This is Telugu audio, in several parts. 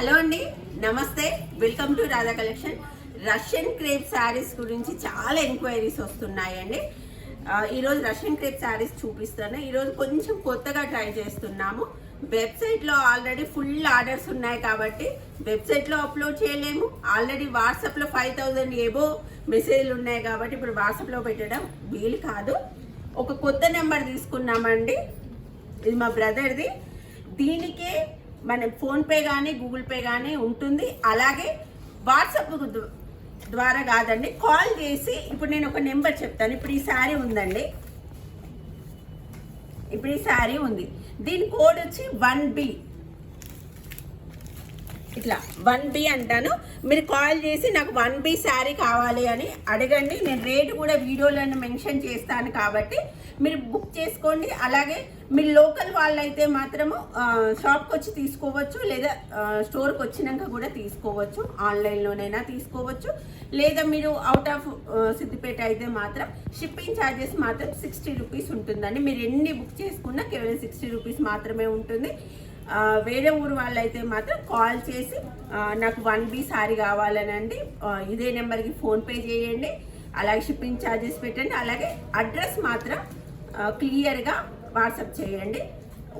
హలో అండి నమస్తే. Welcome to Radha collection Russian crepe sarees గురించి చాలా ఎంక్వైరీస్ వస్తున్నాయండి. ఈరోజు రష్యన్ క్రేప్ శారీస్ చూపిస్తాను. ఈరోజు కొంచెం కొత్తగా ట్రై చేస్తున్నాము. వెబ్సైట్లో ఆల్రెడీ ఫుల్ ఆర్డర్స్ ఉన్నాయి కాబట్టి వెబ్సైట్లో అప్లోడ్ చేయలేము. ఆల్రెడీ వాట్సాప్లో ఫైవ్ థౌజండ్ ఏవో మెసేజ్లు ఉన్నాయి కాబట్టి ఇప్పుడు వాట్సాప్లో పెట్టడం వీలు కాదు. ఒక కొత్త నెంబర్ తీసుకున్నామండి. ఇది మా బ్రదర్ది దీనికే మన ఫోన్పే కానీ గూగుల్ పే కానీ ఉంటుంది. అలాగే వాట్సాప్ ద్వారా కాదండి. కాల్ చేసి ఇప్పుడు నేను ఒక నెంబర్ చెప్తాను. ఇప్పుడు ఈ శారీ ఉందండి. ఇప్పుడు ఈ శారీ ఉంది. దీని కోడ్ వచ్చి వన్ బి. ఇట్లా వన్ బి అంటాను. మీరు కాల్ చేసి నాకు వన్ బి శారీ కావాలి అని అడగండి. నేను రేటు కూడా వీడియోలను మెన్షన్ చేస్తాను కాబట్టి మీరు బుక్ చేసుకోండి. అలాగే మీరు లోకల్ వాళ్ళైతే మాత్రము షాప్కి వచ్చి తీసుకోవచ్చు లేదా స్టోర్కి వచ్చినాక కూడా తీసుకోవచ్చు. ఆన్లైన్లోనైనా తీసుకోవచ్చు. లేదా మీరు అవుట్ ఆఫ్ సిద్దిపేట అయితే మాత్రం షిప్పింగ్ ఛార్జెస్ మాత్రం సిక్స్టీ రూపీస్ ఉంటుందండి. మీరు ఎన్ని బుక్ చేసుకున్నా కేవలం సిక్స్టీ రూపీస్ మాత్రమే ఉంటుంది. వేరే ఊరు వాళ్ళైతే మాత్రం కాల్ చేసి నాకు వన్ బీ సారీ కావాలనండి. ఇదే నెంబర్కి ఫోన్పే చేయండి. అలాగే షిప్పింగ్ ఛార్జెస్ పెట్టండి. అలాగే అడ్రస్ మాత్రం క్లియర్గా వాట్సాప్ చేయండి.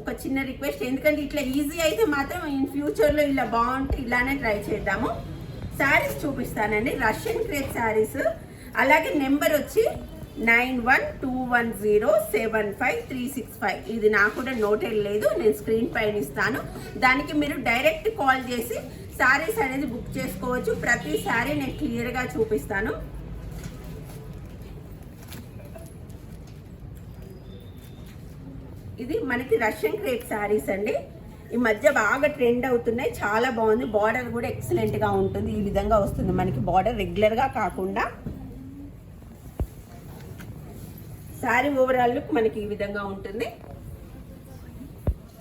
ఒక చిన్న రిక్వెస్ట్ ఎందుకంటే ఇట్లా ఈజీ అయితే మాత్రం ఇన్ ఫ్యూచర్లో ఇలా బాగుంటే ఇలానే ట్రై చేద్దాము. శారీస్ చూపిస్తానండి. రష్యన్ క్రేప్ శారీస్ అలాగే నెంబర్ వచ్చి nine one two one zero seven five three six five. ఇది నాకు కూడా నోట్ లేదు నేను స్క్రీన్ పైన ఇస్తాను. దానికి మీరు డైరెక్ట్ కాల్ చేసి శారీస్ అనేది బుక్ చేసుకోవచ్చు. ప్రతి శారీ నేను క్లియర్గా చూపిస్తాను. ఇది మనకి రష్యన్ క్రేప్ శారీస్ అండి. ఈ మధ్య బాగా ట్రెండ్ అవుతున్నాయి. చాలా బాగుంది. బార్డర్ కూడా ఎక్సలెంట్గా ఉంటుంది. ఈ విధంగా వస్తుంది. మనకి బార్డర్ రెగ్యులర్గా కాకుండా శారీ ఓవరాల్ లుక్ మనకి ఈ విధంగా ఉంటుంది.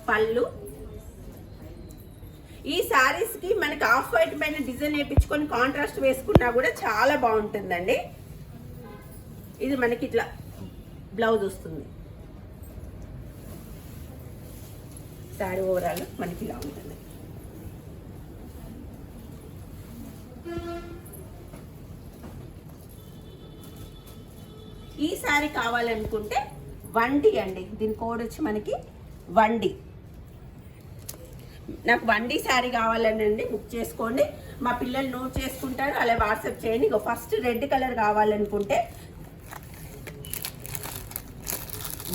పళ్ళు. ఈ శారీస్కి మనకి ఆఫ్ వైట్ పైన డిజైన్ వేయించుకొని కాంట్రాస్ట్ వేసుకున్నా కూడా చాలా బాగుంటుందండి. ఇది మనకి ఇట్లా బ్లౌజ్ వస్తుంది. శారీ ఓవరాల్ మనకి ఇలా ఉంటుంది. ఈ శారీ కావాలనుకుంటే వండి అండి. దీని కోడ్ వచ్చి మనకి వండి. నాకు వండి శారీ కావాలనండి బుక్ చేసుకోండి. మా పిల్లలు నోట్ చేసుకుంటారు. అలా వాట్సాప్ చేయండి. ఇక ఫస్ట్ రెడ్ కలర్ కావాలనుకుంటే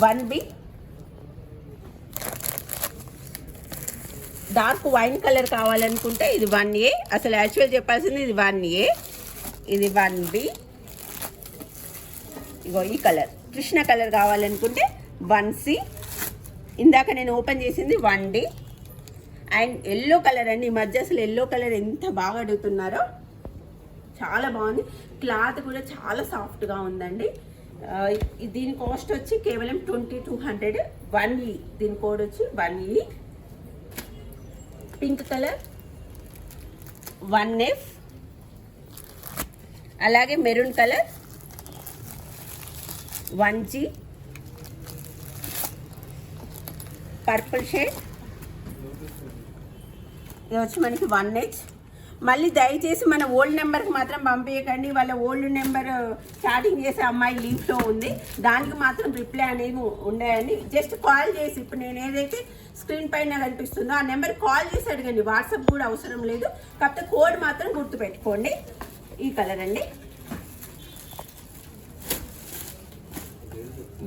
one B. Dark wine colour కావాలనుకుంటే ఇది వన్ ఏ. అసలు యాక్చువల్ చెప్పాల్సింది ఇది వన్ ఏ. ఇది వన్ బి. ఇగో ఈ కలర్. కృష్ణ కలర్ కావాలనుకుంటే వన్ సి. ఇందాక నేను ఓపెన్ చేసింది one D. And yellow colour అండి. ఈ మధ్య అసలు ఎల్లో కలర్ ఎంత బాగా అడుగుతున్నారో. చాలా బాగుంది. క్లాత్ కూడా చాలా సాఫ్ట్గా ఉందండి. దీని కాస్ట్ వచ్చి కేవలం ట్వంటీ టూ హండ్రెడ్. వన్ ఈ. దీని కోడ్ వచ్చి one E. Pink colour. One F. అలాగే maroon colour. One G purple shade. ఇది వచ్చి మనకి వన్ హెచ్ మళ్ళీ దయచేసి మన ఓల్డ్ నెంబర్కి మాత్రం పంపించకండి వాళ్ళ ఓల్డ్ నెంబర్ చాటింగ్ చేసే అమ్మాయి లీవ్లో ఉంది. దానికి మాత్రం రిప్లై అనేది ఉండేయండి. జస్ట్ కాల్ చేసి ఇప్పుడు నేను ఏదైతే స్క్రీన్ పైన కనిపిస్తుందో ఆ నెంబర్ కాల్ చేసి అడగండి. వాట్సాప్ కూడా అవసరం లేదు. కాకపోతే కోడ్ మాత్రం గుర్తుపెట్టుకోండి. ఈ కలర్ అండి.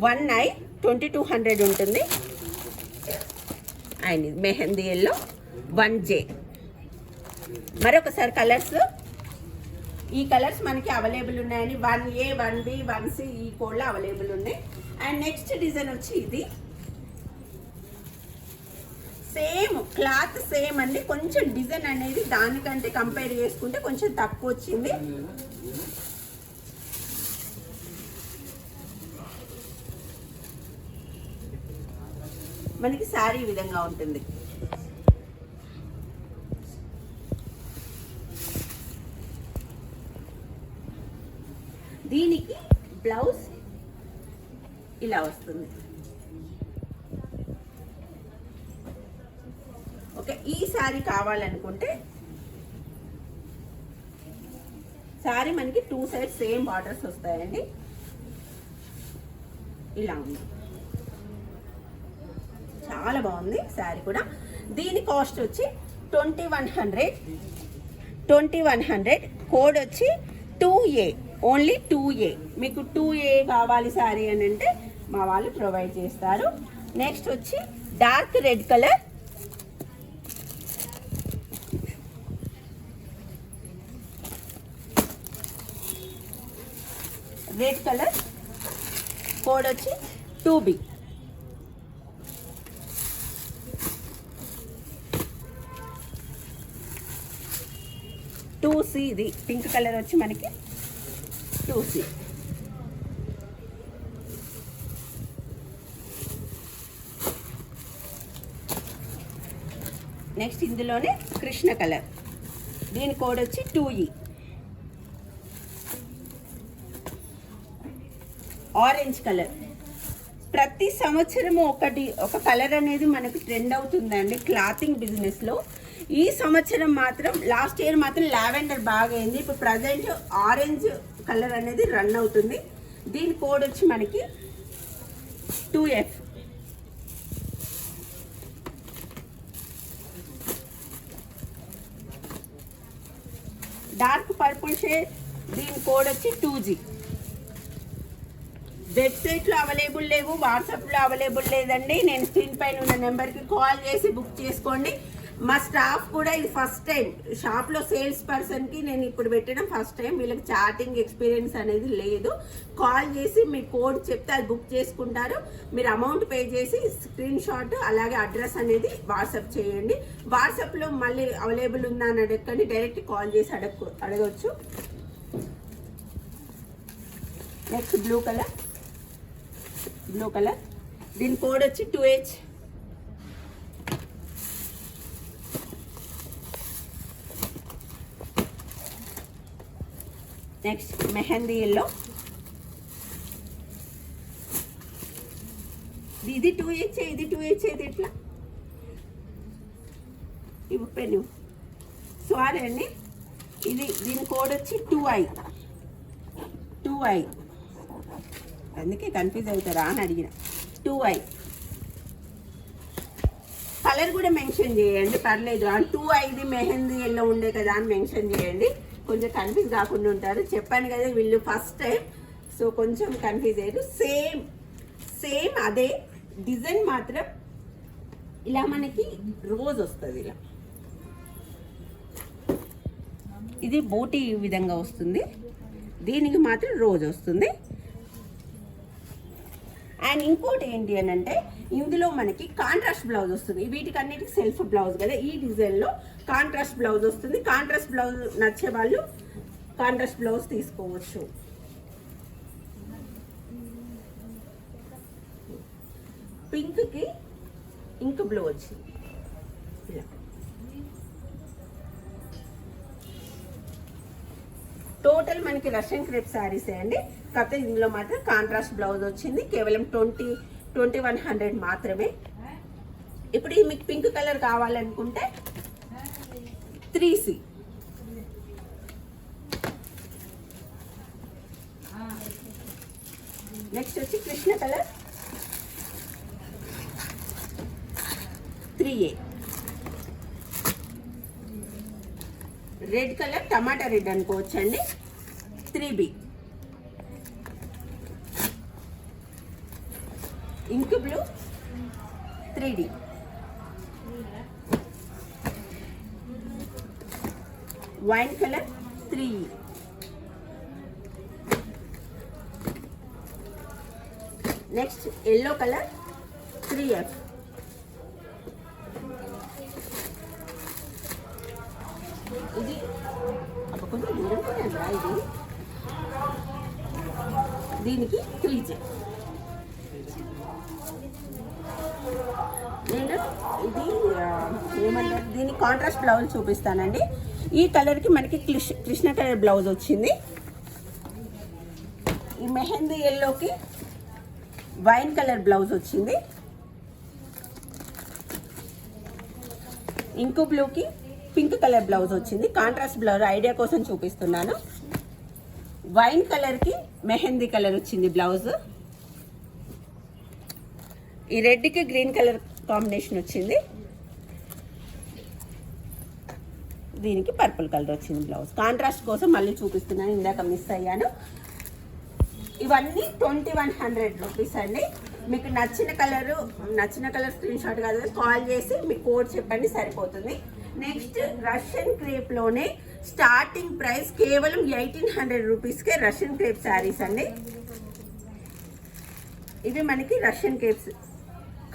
One I twenty two hundred ఉంటుంది. అండ్ ఇది మెహందీ ఎల్లో వన్ జే. మరొకసారి కలర్స్. ఈ కలర్స్ మనకి అవైలబుల్ ఉన్నాయండి one A one B one C ఈ కోడ్లో అవైలబుల్ ఉన్నాయి. అండ్ నెక్స్ట్ డిజైన్ వచ్చి ఇది. సేమ్ క్లాత్ సేమ్ అండి. కొంచెం డిజైన్ అనేది దానికంటే కంపేర్ చేసుకుంటే కొంచెం తక్కువ వచ్చింది. మనకి శారీ విధంగా ఉంటుంది. దీనికి బ్లౌజ్ ఇలా వస్తుంది. ఓకే ఈ శారీ కావాలనుకుంటే శారీ మనకి టూ సైడ్స్ సేమ్ బార్డర్స్ వస్తాయండి. ఇలా ఉంది. చాలా బాగుంది శారీ కూడా. దీని కాస్ట్ వచ్చి twenty one hundred twenty one hundred code వచ్చి two A only two A మీకు టూ ఏ కావాలి శారీ అని అంటే మా వాళ్ళు ప్రొవైడ్ చేస్తారు. నెక్స్ట్ వచ్చి dark red colour red colour code వచ్చి టూ బి టూసీ ఇది పింక్ కలర్ వచ్చి మనకి టూ నెక్స్ట్ ఇందులోనే కృష్ణ కలర్. దీని కోడ్ వచ్చి టూ ఈ ఆరెంజ్ కలర్. ప్రతి సంవత్సరము ఒకటి ఒక కలర్ అనేది మనకు ట్రెండ్ అవుతుందండి క్లాతింగ్ బిజినెస్లో ఈ సంవత్సరం మాత్రం లాస్ట్ ఇయర్ మాత్రం లావెండర్ బాగా అయింది ఇప్పుడు ప్రజెంట్ ఆరెంజ్ కలర్ అనేది రన్ అవుతుంది. దీని కోడ్ వచ్చి మనకి two F. Dark purple shade దీని కోడ్ వచ్చి టూ జీ. వెబ్సైట్లో అవైలబుల్ లేవు వాట్సాప్లో అవైలబుల్ లేదండి. నేను స్క్రీన్ పైన ఉన్న నెంబర్కి కాల్ చేసి బుక్ చేసుకోండి. మా స్టాఫ్ కూడా ఇది ఫస్ట్ టైం. షాప్లో సేల్స్ పర్సన్కి నేను ఇప్పుడు పెట్టడం ఫస్ట్ టైం. వీళ్ళకి చాటింగ్ ఎక్స్పీరియన్స్ అనేది లేదు. కాల్ చేసి మీ కోడ్ చెప్తే అది బుక్ చేసుకుంటారు. మీరు అమౌంట్ పే చేసి స్క్రీన్ షాట్ అలాగే అడ్రస్ అనేది వాట్సాప్ చేయండి. వాట్సాప్లో మళ్ళీ అవైలబుల్ ఉందా అని అడగండి డైరెక్ట్ కాల్ చేసి అడగ అడగవచ్చు next blue colour blue colour దీని కోడ్ వచ్చి two H. Next mehendi yellow. ఇది టూ ఇచ్చే ఇది టూ హెచ్ ఇది ఎట్లా? ఇవి పెను సారీ అండి. ఇది దీని కోడ్ వచ్చి టూ ఐ టూ ఐ అందుకే కన్ఫ్యూజ్ అవుతారా అని అడిగిన. టూ ఐ కలర్ కూడా మెన్షన్ చేయండి పర్లేదు. టూ ఐది మెహందీ ఎల్లో ఉండే కదా అని మెన్షన్ చేయండి. కొంచెం కన్ఫ్యూజ్ కాకుండా ఉంటారు. చెప్పాను కదా వీళ్ళు ఫస్ట్ టైం సో కొంచెం కన్ఫ్యూజ్ అయ్యారు. సేమ్ సేమ్ అదే డిజైన్ మాత్రం ఇలా మనకి రోజ్ వస్తుంది ఇలా. ఇది బోటి విధంగా వస్తుంది. దీనికి మాత్రం రోజ్ వస్తుంది. అండ్ ఇంకోటి ఏంటి అని అంటే ఇందులో మనకి కాంట్రాస్ట్ బ్లౌజ్ వస్తుంది. వీటికన్నిటికి సెల్ఫ్ బ్లౌజ్ కదా. ఈ డిజైన్లో కాంట్రాస్ట్ బ్లౌజ్ వస్తుంది. కాంట్రాస్ట్ బ్లౌజ్ నచ్చే వాళ్ళు కాంట్రాస్ట్ బ్లౌజ్ తీసుకోవచ్చు. పింక్కి ఇంక్ బ్లూ వచ్చింది. ఇలా. టోటల్ మనకి రష్యన్ క్రేప్ శారీసే అండి. కాకపోతే ఇందులో మాత్రం కాంట్రాస్ట్ బ్లౌజ్ వచ్చింది. కేవలం ట్వంటీ ట్వంటీ వన్ హండ్రెడ్ మాత్రమే. ఇప్పుడు ఈ మీకు పింక్ కలర్ కావాలనుకుంటే త్రీ సి. నెక్స్ట్ వచ్చి Krishna colour. Three A. Red colour tomato red అనుకోవచ్చండి. Three B. Ink blue three D. Wine colour three. Next yellow colour three F. ఇది కొంచెం దూరం ఇది. దీనికి త్రీ జే. నేను ఇది ఏమంటారు? దీని కాంట్రాస్ట్ బ్లౌజ్ చూపిస్తానండి. ఈ కలర్కి మనకి కృష్ణ కృష్ణ కలర్ బ్లౌజ్ వచ్చింది. ఈ మెహందీ ఎల్లోకి వైన్ కలర్ బ్లౌజ్ వచ్చింది. ఇంకు బ్లూకి పింక్ కలర్ బ్లౌజ్ వచ్చింది. కాంట్రాస్ట్ బ్లౌజ్ ఐడియా కోసం చూపిస్తున్నాను. వైన్ కలర్కి మెహందీ కలర్ వచ్చింది బ్లౌజ్ ఈ రెడ్కి గ్రీన్ కలర్ కాంబినేషన్ వచ్చింది. దీనికి పర్పుల్ కలర్ వచ్చింది బ్లౌజ్. కాంట్రాస్ట్ కోసం మళ్ళీ చూపిస్తున్నాను ఇందాక మిస్ అయ్యాను. ఇవన్నీ ట్వంటీ వన్ హండ్రెడ్ రూపీస్ అండి. మీకు నచ్చిన కలరు నచ్చిన కలర్ స్క్రీన్ షాట్ కాదు కాల్ చేసి మీ కోడ్ చెప్పండి సరిపోతుంది. నెక్స్ట్ రష్యన్ క్రేప్లోనే స్టార్టింగ్ ప్రైస్ కేవలం ఎయిటీన్ హండ్రెడ్ రూపీస్కే రష్యన్ క్రేప్ శారీస్ అండి. ఇవి మనకి Russian crepes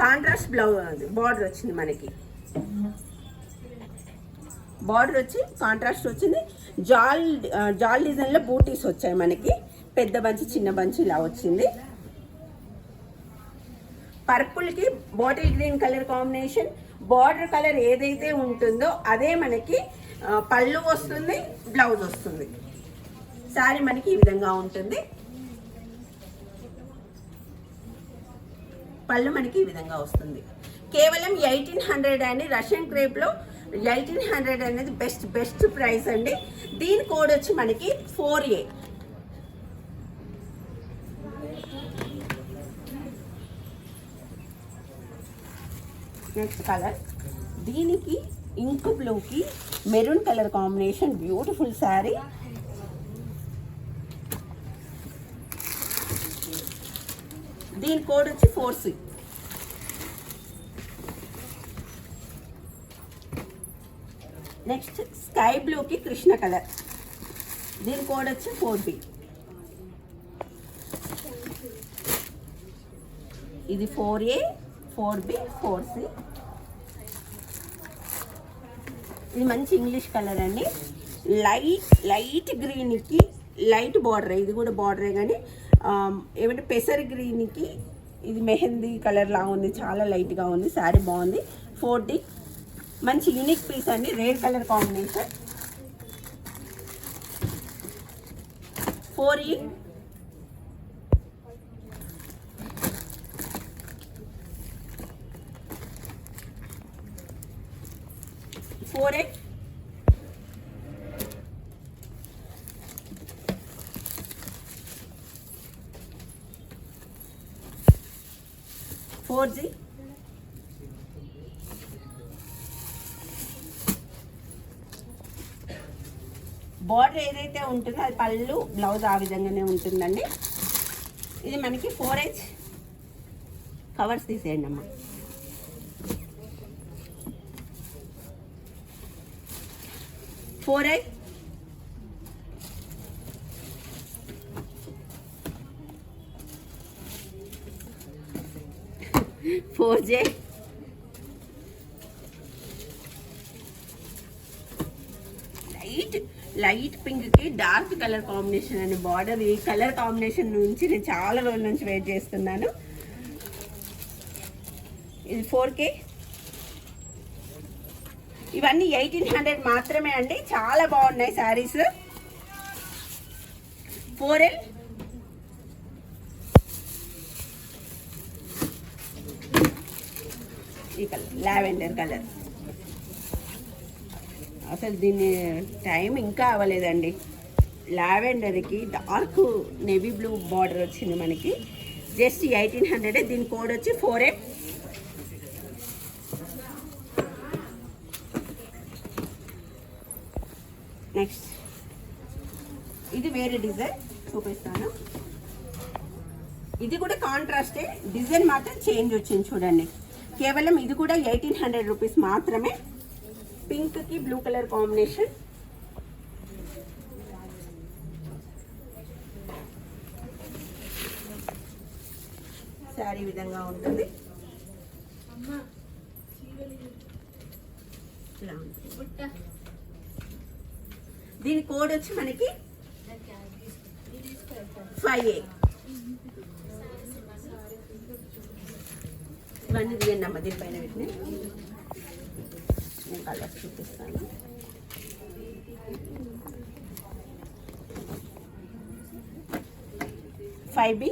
contrast blouse border వచ్చింది మనకి. బార్డర్ వచ్చి కాంట్రాస్ట్ వచ్చింది. జాల్ జాల్ డిజైన్లో బూటీస్ వచ్చాయి మనకి. పెద్ద బంచి చిన్న బంచి ఇలా వచ్చింది. పర్పుల్కి bottle green colour combination. Border colour ఏదైతే ఉంటుందో అదే మనకి పళ్ళు వస్తుంది బ్లౌజ్ వస్తుంది. శారీ మనకి ఈ విధంగా ఉంటుంది. పళ్ళు మనకి ఈ విధంగా వస్తుంది. కేవలం ఎయిటీన్ హండ్రెడ్ అండి. రష్యన్ క్రేప్లో ఎయిటీన్ హండ్రెడ్ అనేది బెస్ట్ బెస్ట్ ప్రైస్ అండి. దీని కోడ్ వచ్చి మనకి ఫోర్ ఏ. Next colour. దీనికి ఇంక్ బ్లూకి maroon colour combination beautiful saree. దీని కోడ్ వచ్చి ఫోర్ సి నెక్స్ట్ స్కై బ్లూకి కృష్ణ కలర్ దీని కోడ్ వచ్చి ఫోర్ బి ఇది four A four B four C ఇది మంచి ఇంగ్లీష్ కలర్ అండి. లైట్ లైట్ గ్రీన్కి లైట్ బార్డర్ ఇది కూడా బార్డరే కానీ ఏమంటే పెసర్ గ్రీన్కి ఇది మెహందీ కలర్ లాగా ఉంది చాలా లైట్గా ఉంది శారీ బాగుంది. ఫోర్టీ. మంచి యూనిక్ పీస్ అండి red colour combination. Four E. Four eight four G. Border ఏదైతే ఉంటుందో అది పళ్ళు బ్లౌజ్ ఆ విధంగానే ఉంటుందండి. ఇది మనకి ఫోర్ హెచ్ కవర్స్ తీసేయండి అమ్మా. Four I four light light పింక్కి డార్క్ కలర్ కాంబినేషన్ అండి బార్డర్. ఈ కలర్ కాంబినేషన్ నుంచి నేను చాలా రోజుల నుంచి వెయిట్ చేస్తున్నాను. ఇది ఫోర్ కే. ఇవన్నీ ఎయిటీన్ హండ్రెడ్ మాత్రమే అండి. చాలా బాగున్నాయి శారీస్. ఫోర్ ఎల్ ఈ కలర్ లావెండర్ కలర్. అసలు దీని టైం ఇంకా అవ్వలేదండి. లావెండర్కి డార్క్ నేవీ బ్లూ బార్డర్ వచ్చింది మనకి. జస్ట్ ఎయిటీన్ హండ్రెడ్ దీని కోడ్ వచ్చి ఫోర్ ఎయిట్ నెక్స్ట్. ఇది వేరే డిజైన్ చూపిస్తాను. ఇది కూడా కాంట్రాస్టే డిజైన్ మాత్రం చేంజ్ వచ్చింది చూడండి. కేవలం ఇది కూడా ఎయిటీన్ హండ్రెడ్ రూపీస్ మాత్రమే. పింక్కి బ్లూ కలర్ కాంబినేషన్. శారీ విధంగా ఉంటుంది. దీని కోడ్ వచ్చి మనకి ఫైవ్ ఏ. ఇవన్నీ తీయండి అమ్మ దీనిపైన వీటిని. నేను కలర్ చూపిస్తాను. Five B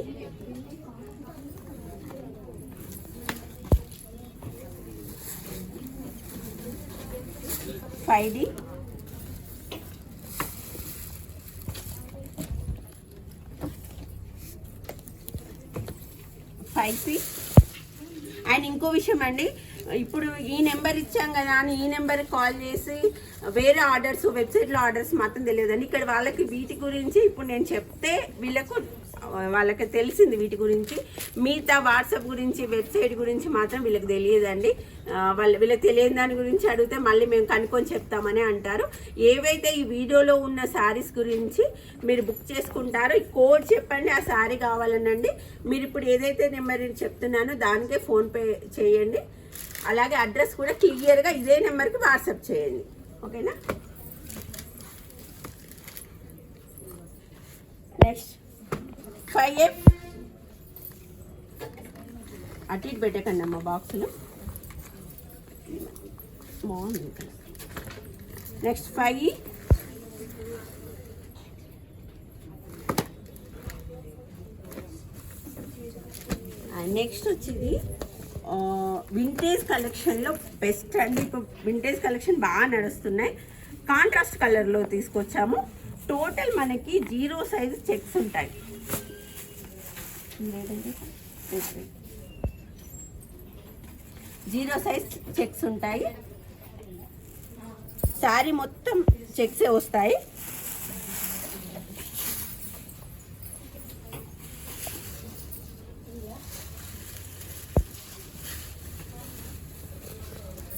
five D five C విషయం అండి ఇప్పుడు ఈ నెంబర్ ఇచ్చాం కదా అని ఈ నెంబర్కి కాల్ చేసి వేరే ఆర్డర్స్ వెబ్సైట్లో ఆర్డర్స్ మాత్రం తెలియదండి. ఇక్కడ వాళ్ళకి వీటి గురించి ఇప్పుడు నేను చెప్తే వీళ్ళకు వాళ్ళకి తెలిసింది వీటి గురించి. మిగతా వాట్సాప్ గురించి వెబ్సైట్ గురించి మాత్రం వీళ్ళకి తెలియదండి. వాళ్ళ వీళ్ళకి తెలియని దాని గురించి అడిగితే మళ్ళీ మేము కనుక్కొని చెప్తామని అంటారు. ఏవైతే ఈ వీడియోలో ఉన్న శారీస్ గురించి మీరు బుక్ చేసుకుంటారో ఈ కోడ్ చెప్పండి ఆ శారీ కావాలనండి. మీరు ఇప్పుడు ఏదైతే నెంబర్ చెప్తున్నానో దానికే ఫోన్పే చేయండి. అలాగే అడ్రస్ కూడా క్లియర్గా ఇదే నెంబర్కి వాట్సాప్ చేయండి. ఓకేనా? నెక్స్ట్. ఫైవ్ ఎఫ్ అటు ఇటు పెట్టకండి అమ్మ బాక్సులు. బాగుంది నెక్స్ట్ ఫైవ్ నెక్స్ట్ వచ్చేది వింటేజ్ కలెక్షన్లో బెస్ట్ అండి. ఇప్పుడు వింటేజ్ కలెక్షన్ బాగా నడుస్తున్నాయి. కాంట్రాస్ట్ కలర్లో తీసుకొచ్చాము. టోటల్ మనకి జీరో సైజ్ చెక్స్ ఉంటాయి. జీరో సైజ్ చెక్స్ ఉంటాయి. శారీ మొత్తం చెక్సే వస్తాయి.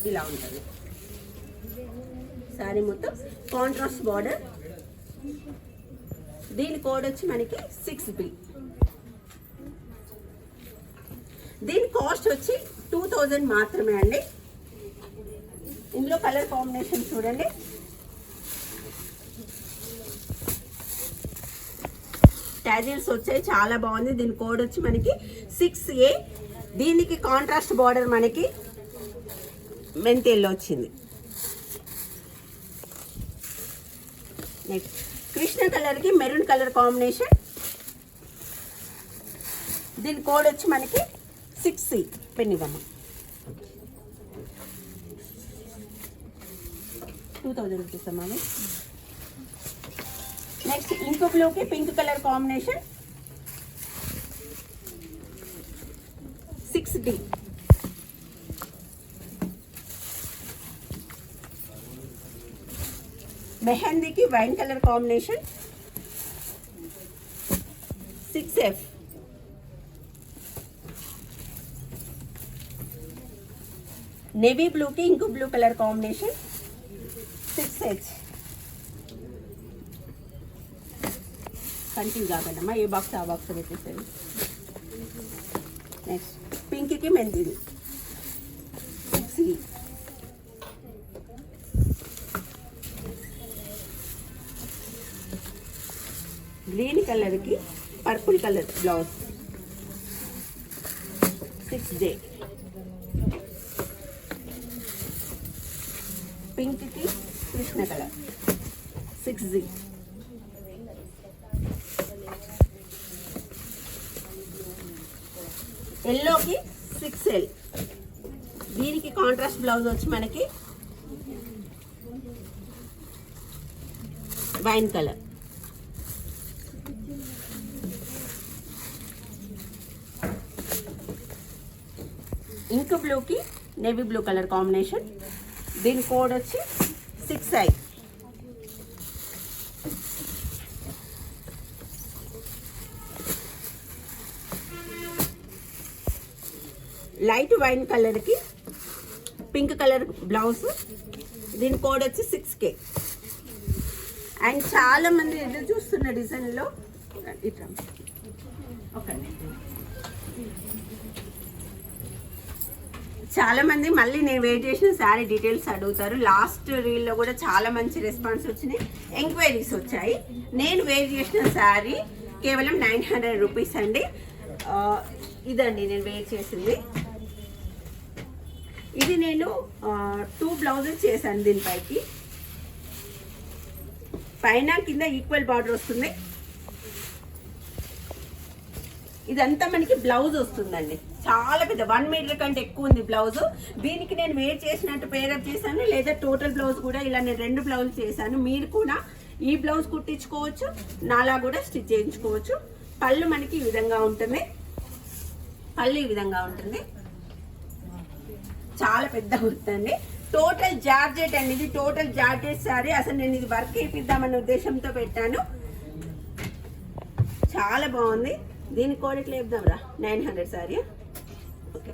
ఇలా ఉంటుంది. శారీ మొత్తం కాంట్రాస్ట్ బార్డర్. దీని కోడ్ వచ్చి మనకి సిక్స్ బి. దీని కాస్ట్ వచ్చి టూ థౌజండ్ మాత్రమే అండి. ఇందులో కలర్ కాంబినేషన్ చూడండి. టాజిల్స్ వచ్చాయి చాలా బాగుంది. దీని కోడ్ వచ్చి మనకి సిక్స్ ఏ దీనికి కాంట్రాస్ట్ బార్డర్ మనకి మెంతెల్లో వచ్చింది. నెక్స్ట్ కృష్ణ కలర్కి మెరూన్ కలర్ కాంబినేషన్ దీని కోడ్ వచ్చి మనకి సిక్స్ సి పెన్నిగమ్మ టూ థౌజండ్ రూపీస్ అమ్మా నెక్స్ట్ ఇంకో బ్లూకి pink colour combination six D మెహందీకి wine colour combination six F navy బ్లూకి ఇంకో blue colour combination six H confuse కాకండమ్మా ఏ బాక్స్ ఆ బాక్స్ పెట్టేసేది నెక్స్ట్ పింక్కి మెంతిది సిక్స్ ఈ గ్రీన్ కలర్కి purple colour blouse six J పింక్కి కృష్ణ కలర్ సిక్స్ జీ ఎల్లోకి సిక్స్ ఎల్ దీనికి కాంట్రాస్ట్ బ్లౌజ్ వచ్చి మనకి వైన్ కలర్ ఇంక్ బ్లూకి నేవీ బ్లూ కలర్ కాంబినేషన్ దీని కోడ్ వచ్చి సిక్స్ ఐ లైట్ వైన్ కలర్కి పింక్ కలర్ బ్లౌజ్ దీని కోడ్ వచ్చి సిక్స్ కే అండ్ చాలా మంది ఎదురు చూస్తున్న డిజైన్లో ఇట్లా ఓకే. చాలామంది మళ్ళీ నేను వెయిట్ చేసిన శారీ డీటెయిల్స్ అడుగుతారు. లాస్ట్ రీల్లో కూడా చాలా మంచి రెస్పాన్స్ వచ్చినాయి. ఎంక్వైరీస్ వచ్చాయి. నేను వెయిట్ చేసిన శారీ కేవలం నైన్ హండ్రెడ్ రూపీస్ అండి. ఇదండి నేను వెయిట్ చేసింది. ఇది నేను టూ బ్లౌజెస్ చేశాను దీనిపైకి. పైన కింద ఈక్వల్ బార్డర్ వస్తుంది. ఇదంతా మనకి బ్లౌజ్ వస్తుందండి. చాలా పెద్ద వన్ మీటర్ కంటే ఎక్కువ ఉంది బ్లౌజ్. దీనికి నేను వేర్ చేసినట్టు పేరప్ చేశాను. లేదా టోటల్ బ్లౌజ్ కూడా ఇలా నేను రెండు బ్లౌజ్ చేశాను. మీరు కూడా ఈ బ్లౌజ్ కుట్టించుకోవచ్చు నాలా కూడా స్టిచ్ చేయించుకోవచ్చు. పళ్ళు మనకి ఈ విధంగా ఉంటుంది. పళ్ళు ఈ విధంగా ఉంటుంది. చాలా పెద్ద ఉంటుంది టోటల్ జార్జెట్ అండి ఇది. టోటల్ జార్జెట్ సారీ అసలు నేను ఇది వర్క్ వేపిద్దామనే ఉద్దేశంతో పెట్టాను. చాలా బాగుంది. దీని కోడికి లేపుదాం రా నైన్ హండ్రెడ్ సారీ. ఓకే.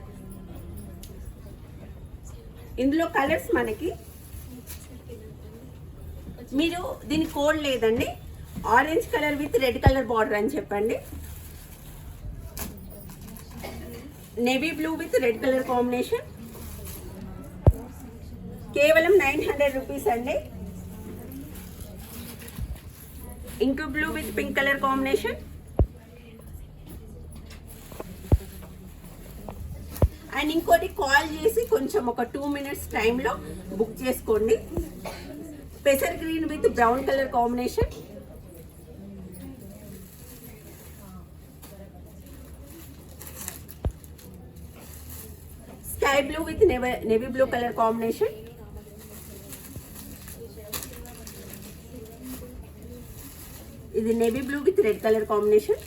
ఇందులో కలర్స్ మనకి మీరు దీని కోడ్ లేదండి. Orange colour with red colour border అని చెప్పండి. Navy blue with red colour combination కేవలం నైన్ హండ్రెడ్ రూపీస్ అండి. Ink blue with pink colour combination and ఇంకోటి కాల్ చేసి కొంచెం ఒక టూ మినిట్స్ టైంలో బుక్ చేసుకోండి. పెసర్ green with brown colour combination. Sky blue with navy blue colour combination. ఇది navy blue with red colour combination.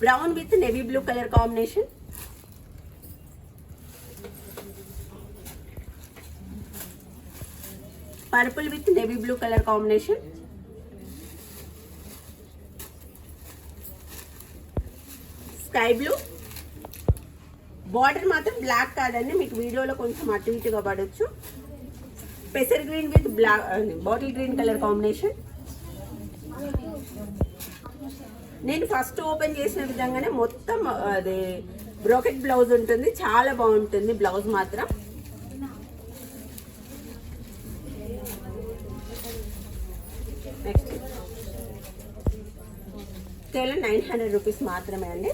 Brown with navy blue colour combination purple with navy blue colour combination sky blue border మాత్రం బ్లాక్ కాదండి. మీకు వీడియోలో కొంచెం అటు ఇటుగా పడవచ్చు పెసర్ green with black bottle green colour combination నేను ఫస్ట్ ఓపెన్ చేసిన విధంగానే మొత్తం అది బ్రోకెట్ బ్లౌజ్ ఉంటుంది. చాలా బాగుంటుంది బ్లౌజ్ మాత్రం. నెక్స్ట్. కేవలం నైన్ హండ్రెడ్ రూపీస్ మాత్రమే అండి.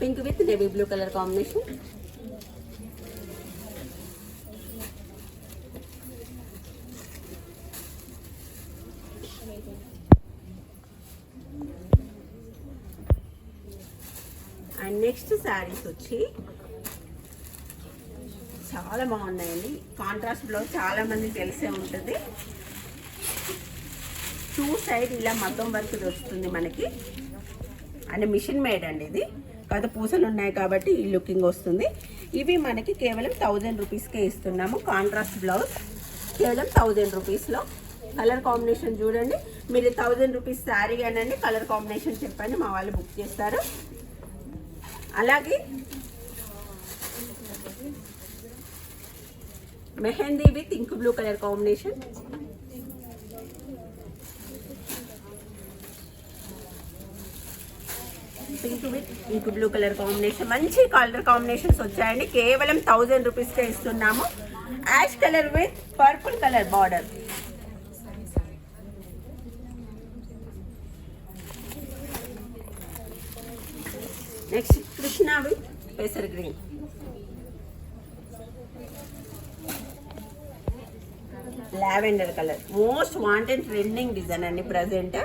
Pink with navy blue colour combination and next sarees వచ్చి చాలా బాగున్నాయండి. కాంట్రాస్ట్ బ్లౌజ్ చాలా మంది తెలిసే ఉంటుంది. టూ సైడ్ ఇలా మగ్గం వర్క్ వస్తుంది మనకి. అంటే మిషన్ మేడ్ అండి ఇది. కాదు పూసలు ఉన్నాయి కాబట్టి ఈ లుకింగ్ వస్తుంది. ఇవి మనకి కేవలం థౌజండ్ రూపీస్కే ఇస్తున్నాము కాంట్రాస్ట్ బ్లౌజ్ కేవలం థౌజండ్ రూపీస్లో కలర్ కాంబినేషన్ చూడండి. మీరు థౌజండ్ రూపీస్ శారీ అనండి కలర్ కాంబినేషన్ చెప్పండి మా వాళ్ళు బుక్ చేస్తారు. అలాగే mehendi with ink blue colour combination. Pink with ink blue colour combination. మంచి కలర్ కాంబినేషన్స్ వచ్చాయండి. కేవలం థౌజండ్ రూపీస్కే ఇస్తున్నాము. Ash colour with purple colour border. Next Krishna with పెసర్ green. Lavender colour. Most wanted trending design అండి ప్రజెంట్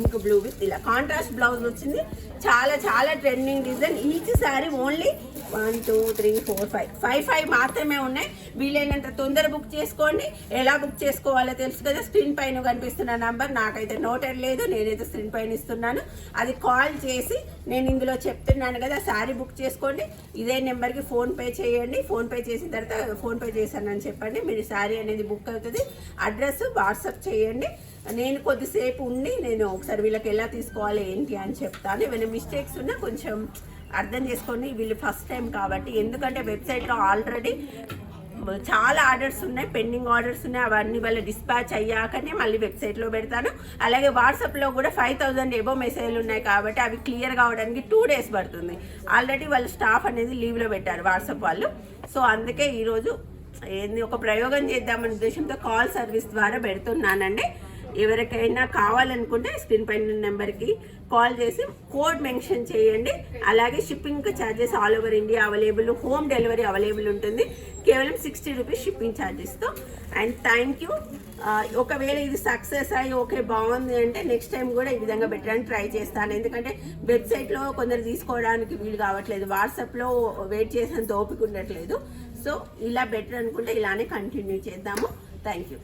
ఇంక బ్లూ విత్ ఇలా. కాంట్రాస్ట్ బ్లౌజ్ వచ్చింది. చాలా చాలా trending design each saree only one two three four five. Five five మాత్రమే ఉన్నాయి. వీలైనంత తొందర బుక్ చేసుకోండి. ఎలా బుక్ చేసుకోవాలో తెలుసు కదా స్క్రీన్ పైన కనిపిస్తున్న నంబర్. నాకైతే నోటర్ లేదు నేనైతే స్క్రీన్ పైన ఇస్తున్నాను. అది కాల్ చేసి నేను ఇందులో చెప్తున్నాను కదా సారీ బుక్ చేసుకోండి. ఇదే నెంబర్కి ఫోన్పే చేయండి. ఫోన్పే చేసిన తర్వాత ఫోన్పే చేశానని చెప్పండి. మీరు శారీ అనేది బుక్ అవుతుంది. అడ్రస్ వాట్సాప్ చేయండి. నేను కొద్దిసేపు ఉండి నేను ఒకసారి వీళ్ళకి ఎలా తీసుకోవాలి ఏంటి అని చెప్తాను. ఏమైనా మిస్టేక్స్ ఉన్నా కొంచెం అర్థం చేసుకోండి వీళ్ళు ఫస్ట్ టైం కాబట్టి. ఎందుకంటే వెబ్సైట్లో ఆల్రెడీ చాలా ఆర్డర్స్ ఉన్నాయి పెండింగ్ ఆర్డర్స్ ఉన్నాయి అవన్నీ వాళ్ళ డిస్పాచ్ అయ్యాకనే మళ్ళీ వెబ్సైట్లో పెడతాను. అలాగే వాట్సాప్లో కూడా ఫైవ్ థౌజండ్ ఎబో మెసేజ్లు ఉన్నాయి కాబట్టి అవి క్లియర్ కావడానికి టూ డేస్ పడుతుంది. ఆల్రెడీ వాళ్ళ స్టాఫ్ అనేది లీవ్లో పెట్టారు వాట్సాప్ వాళ్ళు. సో అందుకే ఈరోజు ఏంది ఒక ప్రయోగం చేద్దామనే ఉద్దేశంతో కాల్ సర్వీస్ ద్వారా పెడుతున్నానండి. ఎవరికైనా కావాలనుకుంటే స్క్రీన్ పైన నెంబర్కి కాల్ చేసి కోడ్ మెన్షన్ చేయండి. అలాగే shipping charges all over India available home delivery available ఉంటుంది. కేవలం సిక్స్టీ రూపీస్ షిప్పింగ్ ఛార్జెస్తో అండ్ థ్యాంక్ యూ. ఒకవేళ ఇది సక్సెస్ అయ్యి ఓకే బాగుంది అంటే నెక్స్ట్ టైం కూడా ఈ విధంగా పెట్టడానికి ట్రై చేస్తాను. ఎందుకంటే వెబ్సైట్లో కొందరు తీసుకోవడానికి వీలు కావట్లేదు. వాట్సాప్లో వెయిట్ చేసేంత ఓపిక ఉండట్లేదు. సో ఇలా బెటర్ అనుకుంటే ఇలానే కంటిన్యూ చేద్దాము. Thank you.